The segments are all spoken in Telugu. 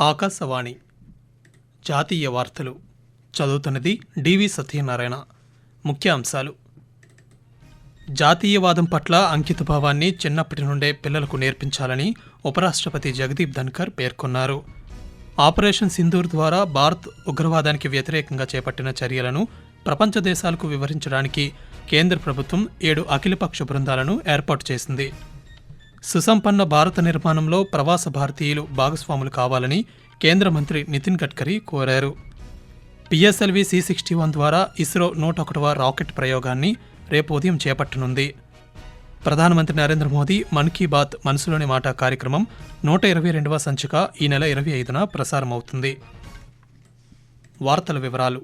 ఆకాశవాణి. జాతీయ వార్తలు. చదువుతున్నది డివి సత్యనారాయణ. ముఖ్య అంశాలు జాతీయవాదం పట్ల అంకితభావాన్ని చిన్నప్పటి నుండే పిల్లలకు నేర్పించాలని ఉపరాష్ట్రపతి జగదీప్ ధన్కర్ పేర్కొన్నారు. ఆపరేషన్ సింధూర్ ద్వారా భారత్ ఉగ్రవాదానికి వ్యతిరేకంగా చేపట్టిన చర్యలను ప్రపంచ దేశాలకు వివరించడానికి కేంద్ర ప్రభుత్వం ఏడు అఖిలపక్ష బృందాలను ఏర్పాటు చేసింది. సుసంపన్న భారత నిర్మాణంలో ప్రవాస భారతీయులు భాగస్వాములు కావాలని కేంద్ర మంత్రి నితిన్ గడ్కరీ కోరారు. పిఎస్ఎల్వి సి సిక్స్టీ వన్ ద్వారా ఇస్రో నూట ఒకటవ రాకెట్ ప్రయోగాన్ని రేపు ఉదయం చేపట్టనుంది. ప్రధానమంత్రి నరేంద్ర మోదీ మన్ కీ బాత్ మనసులోని మాట కార్యక్రమం నూట ఇరవై రెండవ సంచిక ఈ నెల ఇరవై ఐదున ప్రసారమవుతుంది. వార్తల వివరాలు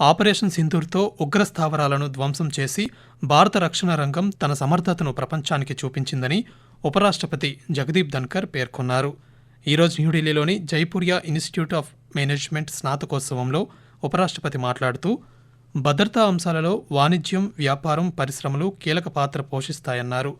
ఆపరేషన్ సింధూర్తో ఉగ్ర స్థావరాలను ధ్వంసం చేసి భారత రక్షణ రంగం తన సమర్థతను ప్రపంచానికి చూపించిందని ఉపరాష్ట్రపతి జగదీప్ ధన్కర్ పేర్కొన్నారు. ఈరోజు న్యూఢిల్లీలోని జైపూరియా ఇన్స్టిట్యూట్ ఆఫ్ మేనేజ్మెంట్ స్నాతకోత్సవంలో ఉపరాష్ట్రపతి మాట్లాడుతూ భద్రతా అంశాలలో వాణిజ్యం వ్యాపారం పరిశ్రమలు కీలక పాత్ర పోషిస్తాయన్నారు.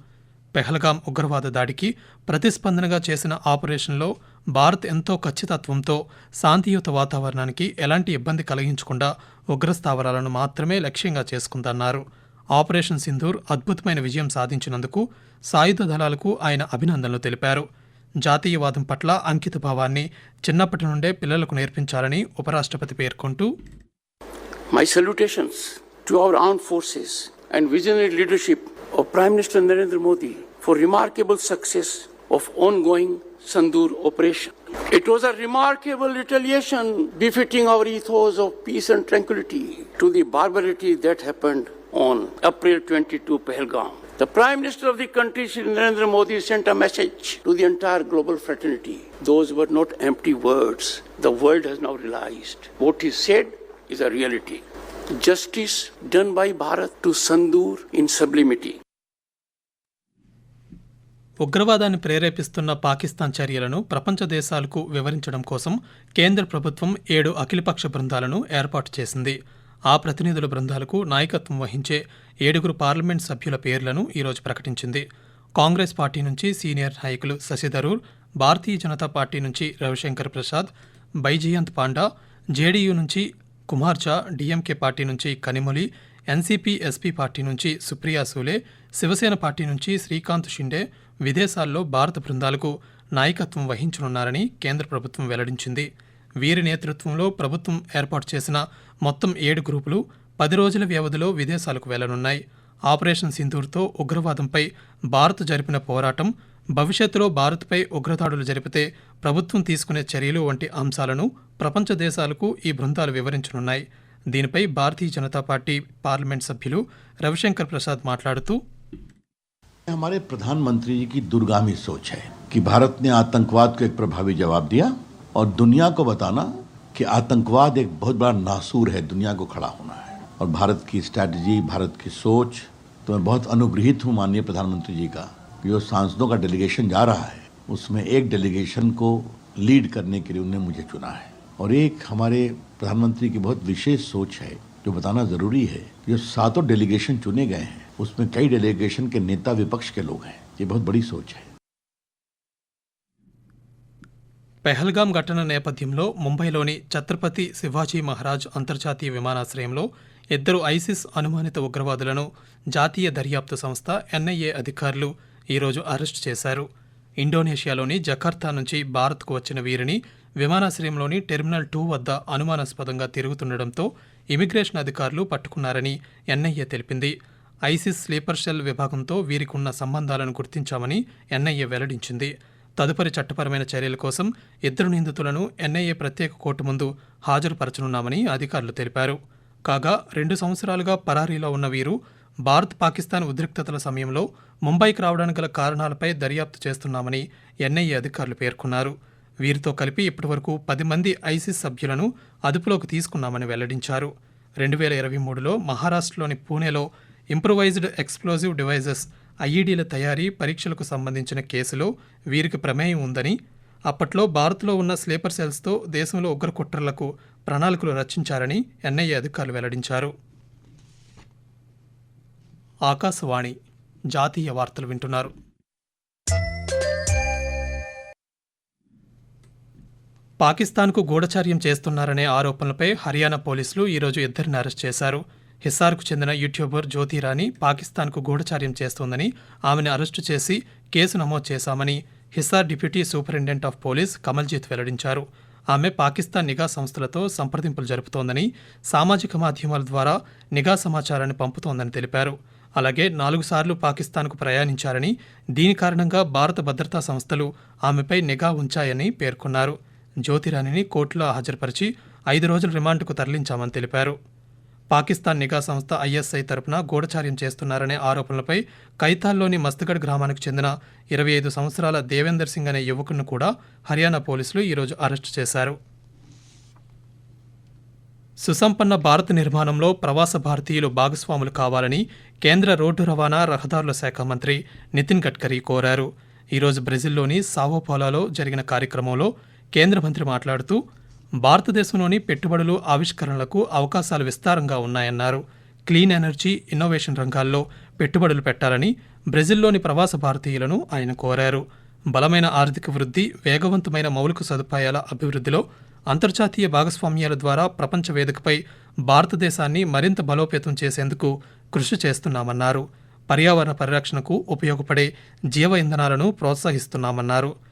పెహల్గాం ఉగ్రవాద దాడికి ప్రతిస్పందనగా చేసిన ఆపరేషన్లో భారత్ ఎంతో ఖచ్చితత్వంతో శాంతియుత వాతావరణానికి ఎలాంటి ఇబ్బంది కలిగించకుండా ఉగ్రస్థావరాలను మాత్రమే లక్ష్యంగా చేసుకుందన్నారు. ఆపరేషన్ సింధూర్ అద్భుతమైన విజయం సాధించినందుకు సాయుధ దళాలకు ఆయన అభినందనలు తెలిపారు. జాతీయవాదం పట్ల అంకిత భావాన్ని చిన్నప్పటి నుండే పిల్లలకు నేర్పించాలని ఉపరాష్ట్రపతి పేర్కొంటూ my salutations to our arm forces and visionary leadership of prime minister Narendra Modi for remarkable success of ongoing Sandur operation. It was a remarkable retaliation befitting our ethos of peace and tranquility to the barbarity that happened on April 22 Pahalgam. The Prime Minister of the country, Shri Narendra Modi, sent a message to the entire global fraternity. Those were not empty words. The world has now realized what he said is a reality. Justice done by Bharat to Sandur in sublimity. ఉగ్రవాదాన్ని ప్రేరేపిస్తున్న పాకిస్తాన్ చర్యలను ప్రపంచ దేశాలకు వివరించడం కోసం కేంద్ర ప్రభుత్వం ఏడు అఖిలపక్ష బృందాలను ఏర్పాటు చేసింది. ఆ ప్రతినిధుల బృందాలకు నాయకత్వం వహించే ఏడుగురు పార్లమెంట్ సభ్యుల పేర్లను ఈరోజు ప్రకటించింది. కాంగ్రెస్ పార్టీ నుంచి సీనియర్ నాయకులు శశిధరూర్ భారతీయ జనతా పార్టీ నుంచి రవిశంకర్ ప్రసాద్ బైజయంత్ పాండా జేడీయూ నుంచి కుమార్ ఝా డిఎంకే పార్టీ నుంచి కనిమొలి ఎన్సీపీ ఎస్పీ పార్టీ నుంచి సుప్రియా సూలే శివసేన పార్టీ నుంచి శ్రీకాంత్ షిండే విదేశాల్లో భారత బృందాలకు నాయకత్వం వహించనున్నారని కేంద్ర ప్రభుత్వం వెల్లడించింది. వీరి నేతృత్వంలో ప్రభుత్వం ఏర్పాటు చేసిన మొత్తం ఏడు గ్రూపులు పది రోజుల వ్యవధిలో విదేశాలకు వెళ్ళనున్నాయి. ఆపరేషన్ సింధూర్తో ఉగ్రవాదంపై భారత్ జరిపిన పోరాటం భవిష్యత్తులో భారత్పై ఉగ్రదాడులు జరిపితే ప్రభుత్వం తీసుకునే చర్యలు వంటి అంశాలను ప్రపంచ దేశాలకు ఈ బృందాలు వివరించనున్నాయి. దీనిపై భారతీయ జనతా పార్టీ పార్లమెంట్ సభ్యులు రవిశంకర్ ప్రసాద్ మాట్లాడుతూ हमारे प्रधानमंत्री जी की दूरगामी सोच है कि भारत ने आतंकवाद को एक प्रभावी जवाब दिया और दुनिया को बताना कि आतंकवाद एक बहुत बड़ा नासूर है दुनिया को खड़ा होना है और भारत की स्ट्रैटेजी भारत की सोच तो मैं बहुत अनुग्रहित हूँ माननीय प्रधानमंत्री जी का कि जो सांसदों का डेलीगेशन जा रहा है उसमें एक डेलीगेशन को लीड करने के लिए उन्होंने मुझे चुना है और एक हमारे प्रधानमंत्री की बहुत विशेष सोच है जो बताना जरूरी है कि जो सातों डेलीगेशन चुने गए हैं उसमें कई डेलीगेशन के नेता विपक्ष के लोग हैं ये बहुत बड़ी सोच है పెహల్గాం ఘటన నేపథ్యంలో ముంబైలోని ఛత్రపతి శివాజీ మహారాజ్ అంతర్జాతీయ విమానాశ్రయంలో ఇద్దరు ఐసిస్ అనుమానిత ఉగ్రవాదులను జాతీయ దర్యాప్తు సంస్థ ఎన్ఐఏ అధికారులు ఈరోజు అరెస్టు చేశారు ఇండోనేషియాలోని జకార్తా నుంచి భారత్కు వచ్చిన వీరిని విమానాశ్రయంలోని టెర్మినల్ టూ వద్ద అనుమానాస్పదంగా తిరుగుతుండటంతో ఇమిగ్రేషన్ అధికారులు పట్టుకున్నారని ఎన్ఐఏ తెలిపింది. ఐసిస్ స్లీపర్ సెల్ విభాగంతో వీరికున్న సంబంధాలను గుర్తించామని ఎన్ఐఏ వెల్లడించింది. తదుపరి చట్టపరమైన చర్యల కోసం ఇద్దరు నిందితులను ఎన్ఐఏ ప్రత్యేక కోర్టు ముందు హాజరుపరచనున్నామని అధికారులు తెలిపారు. కాగా రెండు సంవత్సరాలుగా పరారీలో ఉన్న వీరు భారత్ పాకిస్తాన్ ఉద్రిక్తతల సమయంలో ముంబైకి రావడానికి గల కారణాలపై దర్యాప్తు చేస్తున్నామని ఎన్ఐఏ అధికారులు పేర్కొన్నారు. వీరితో కలిపి ఇప్పటివరకు పది మంది ఐసిస్ సభ్యులను అదుపులోకి తీసుకున్నామని వెల్లడించారు. రెండు వేల ఇరవై మూడులో మహారాష్ట్రలోని పూణేలో ఇంప్రొవైజ్డ్ ఎక్స్ప్లోజివ్ డివైజెస్ ఐఈడీల తయారీ పరీక్షలకు సంబంధించిన కేసులో వీరికి ప్రమేయం ఉందని అప్పట్లో భారత్లో ఉన్న స్లీపర్ సెల్స్తో దేశంలో ఉగ్రకుట్రలకు ప్రణాళికలు రచించారని ఎన్ఐఏ అధికారులు వెల్లడించారు. ఆకాశవాణి జాతీయ వార్తలు వింటున్నారు. పాకిస్తాన్కు గూఢచార్యం చేస్తున్నారనే ఆరోపణలపై హర్యానా పోలీసులు ఈరోజు ఇద్దరిని అరెస్ట్ చేశారు. హిస్సార్కు చెందిన యూట్యూబర్ జ్యోతి రాణి పాకిస్తాన్కు గూఢచార్యం చేస్తోందని ఆమెను అరెస్టు చేసి కేసు నమోదు చేశామని Hisar deputy superintendent of police Kamaljeet వెల్లడించారు. ఆమె పాకిస్తాన్ నిఘా సంస్థలతో సంప్రదింపులు జరుపుతోందని సామాజిక మాధ్యమాల ద్వారా నిఘా సమాచారాన్ని పంపుతోందని తెలిపారు. అలాగే నాలుగు సార్లు పాకిస్తాన్కు ప్రయాణించారని దీని కారణంగా భారత భద్రతా సంస్థలు ఆమెపై నిఘా ఉంచాయని పేర్కొన్నారు. జ్యోతిరాణిని కోర్టులో హాజరుపరిచి ఐదు రోజుల రిమాండ్కు తరలించామని తెలిపారు. పాకిస్తాన్ నిఘా సంస్థ ఐఎస్ఐ తరపున గూఢచార్యం చేస్తున్నారనే ఆరోపణలపై కైతాల్లోని మస్తగఢ్ గ్రామానికి చెందిన ఇరవై ఐదు సంవత్సరాల దేవేందర్ సింగ్ అనే యువకును కూడా హర్యానా పోలీసులు ఈరోజు అరెస్టు చేశారు. సుసంపన్న భారత్ నిర్మాణంలో ప్రవాస భారతీయులు భాగస్వాములు కావాలని కేంద్ర రోడ్డు రవాణా రహదారుల శాఖ మంత్రి నితిన్ గడ్కరీ కోరారు. ఈరోజు బ్రెజిల్లోని సావోపోలాలో జరిగిన కార్యక్రమంలో కేంద్ర మంత్రి మాట్లాడుతూ భారతదేశంలోని పెట్టుబడులు ఆవిష్కరణలకు అవకాశాలు విస్తారంగా ఉన్నాయన్నారు. క్లీన్ ఎనర్జీ ఇన్నోవేషన్ రంగాల్లో పెట్టుబడులు పెట్టాలని బ్రెజిల్లోని ప్రవాస భారతీయులను ఆయన కోరారు. బలమైన ఆర్థిక వృద్ధి వేగవంతమైన మౌలిక సదుపాయాల అభివృద్ధిలో అంతర్జాతీయ భాగస్వామ్యాల ద్వారా ప్రపంచ వేదికపై భారతదేశాన్ని మరింత బలోపేతం చేసేందుకు కృషి చేస్తున్నామన్నారు. పర్యావరణ పరిరక్షణకు ఉపయోగపడే జీవ ఇంధనాలను ప్రోత్సహిస్తున్నామన్నారు.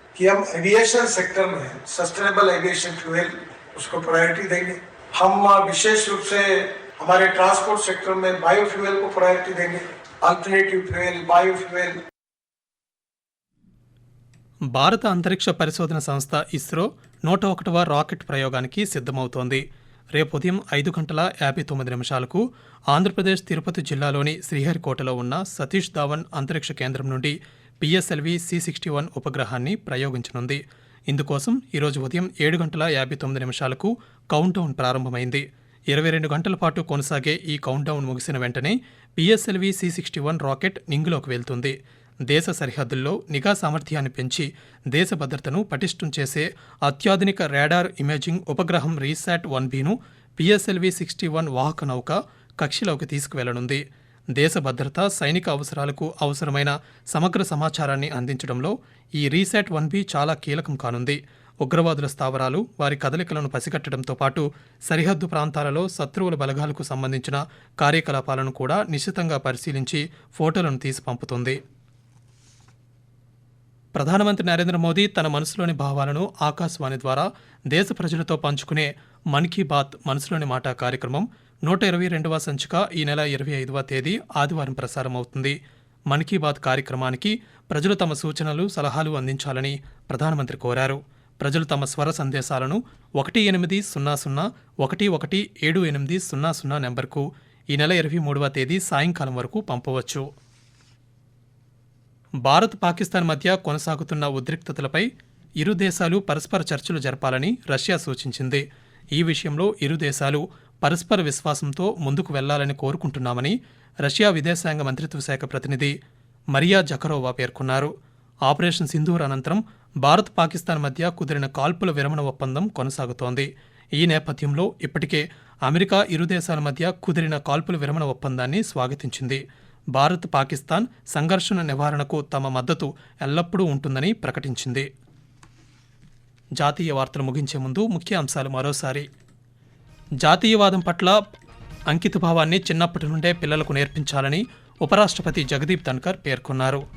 कि हम एविएशन सेक्टर में सस्टेनेबल एविएशन फ्यूल उसको प्रायोरिटी देंगे हम विशेष रूप से हमारे ट्रांसपोर्ट सेक्टर में बायो फ्यूल को प्रायोरिटी देंगे अल्टरनेटिव फ्यूल बायो फ्यूल భారత అంతరిక్ష పరిశోధన సంస్థ ఇస్రో నూట ఒకటవ రాకెట్ ప్రయోగానికి సిద్ధమవుతోంది రేపు ఉదయం ఐదు గంటల యాభై తొమ్మిది నిమిషాలకు ఆంధ్రప్రదేశ్ తిరుపతి జిల్లాలోని శ్రీహరికోటలో ఉన్న సతీష్ ధావన్ అంతరిక్ష కేంద్రం నుండి పిఎస్ఎల్వి సి సిక్స్టీ వన్ ఉపగ్రహాన్ని ప్రయోగించనుంది. ఇందుకోసం ఈరోజు ఉదయం ఏడు గంటల యాభై తొమ్మిది నిమిషాలకు కౌంట్డౌన్ ప్రారంభమైంది. ఇరవై రెండు గంటల పాటు కొనసాగే ఈ కౌంట్డౌన్ ముగిసిన వెంటనే PSLV C sixty one rocket నింగిలోకి వెళ్తుంది. దేశ సరిహద్దుల్లో నిఘా సామర్థ్యాన్ని పెంచి దేశ భద్రతను పటిష్టం చేసే అత్యాధునిక రాడార్ ఇమేజింగ్ ఉపగ్రహం రీశాట్ వన్ బీను పిఎస్ఎల్వి సిక్స్టీ వన్ వాహక నౌక కక్షలోకి తీసుకువెళ్ళనుంది. దేశ భద్రత సైనిక అవసరాలకు అవసరమైన సమగ్ర సమాచారాన్ని అందించడంలో ఈ రీసెట్ వన్ బి చాలా కీలకం కానుంది. ఉగ్రవాదుల స్థావరాలు వారి కదలికలను పసిగట్టడంతో పాటు సరిహద్దు ప్రాంతాలలో శత్రువుల బలగాలకు సంబంధించిన కార్యకలాపాలను కూడా నిశితంగా పరిశీలించి ఫోటోలను తీసి పంపుతుంది. ప్రధానమంత్రి నరేంద్ర మోదీ తన మనసులోని భావాలను ఆకాశవాణి ద్వారా దేశ ప్రజలతో పంచుకునే మన్ కీ బాత్ మనసులోని మాట కార్యక్రమం నూట ఇరవై రెండవ సంచిక ఈ నెల ఇరవై ఐదవ తేదీ ఆదివారం ప్రసారం అవుతుంది మన్ కీ బాత్ కార్యక్రమానికి ప్రజలు తమ సూచనలు సలహాలు అందించాలని ప్రధానమంత్రి కోరారు. ప్రజలు తమ స్వర సందేశాలను ఒకటి ఎనిమిది సున్నా సున్నా ఒకటి ఒకటి ఏడు ఎనిమిది సున్నా సున్నా నెంబర్కు ఈ నెల ఇరవై మూడవ తేదీ సాయంకాలం వరకు పంపవచ్చు. భారత్ పాకిస్తాన్ మధ్య కొనసాగుతున్న ఉద్రిక్తతలపై ఇరు దేశాలు పరస్పర చర్చలు జరపాలని రష్యా సూచించింది. ఈ విషయంలో ఇరు దేశాలు పరస్పర విశ్వాసంతో ముందుకు వెళ్ళాలని కోరుకుంటున్నామని రష్యా విదేశాంగ మంత్రిత్వ శాఖ ప్రతినిధి మరియా జకరోవా పేర్కొన్నారు. ఆపరేషన్ సింధూర్ అనంతరం భారత్ పాకిస్తాన్ మధ్య కుదిరిన కాల్పుల విరమణ ఒప్పందం కొనసాగుతోంది. ఈ నేపథ్యంలో ఇప్పటికే అమెరికా ఇరు దేశాల మధ్య కుదిరిన కాల్పుల విరమణ ఒప్పందాన్ని స్వాగతించింది. భారత్ పాకిస్తాన్ సంఘర్షణ నివారణకు తమ మద్దతు ఎల్లప్పుడూ ఉంటుందని ప్రకటించింది. జాతీయ వార్తలు ముగించే ముందు ముఖ్య అంశాలు మరోసారి. జాతీయవాదం పట్ల అంకితభావాన్ని చిన్నప్పటి నుండే పిల్లలకు నేర్పించాలని ఉపరాష్ట్రపతి జగదీప్ ధన్కర్ పేర్కొన్నారు.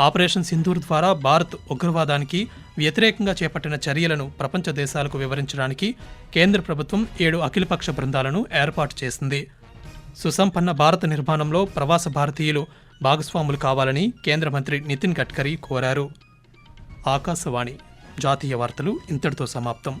ఆపరేషన్ సింధూర్ ద్వారా భారత్ ఉగ్రవాదానికి వ్యతిరేకంగా చేపట్టిన చర్యలను ప్రపంచ దేశాలకు వివరించడానికి కేంద్ర ప్రభుత్వం ఏడు అఖిలపక్ష బృందాలను ఏర్పాటు చేసింది. సుసంపన్న భారత నిర్మాణంలో ప్రవాస భారతీయులు భాగస్వాములు కావాలని కేంద్ర మంత్రి నితిన్ గడ్కరీ కోరారు. ఆకాశవాణి జాతీయ వార్తలు ఇంతటితో సమాప్తం.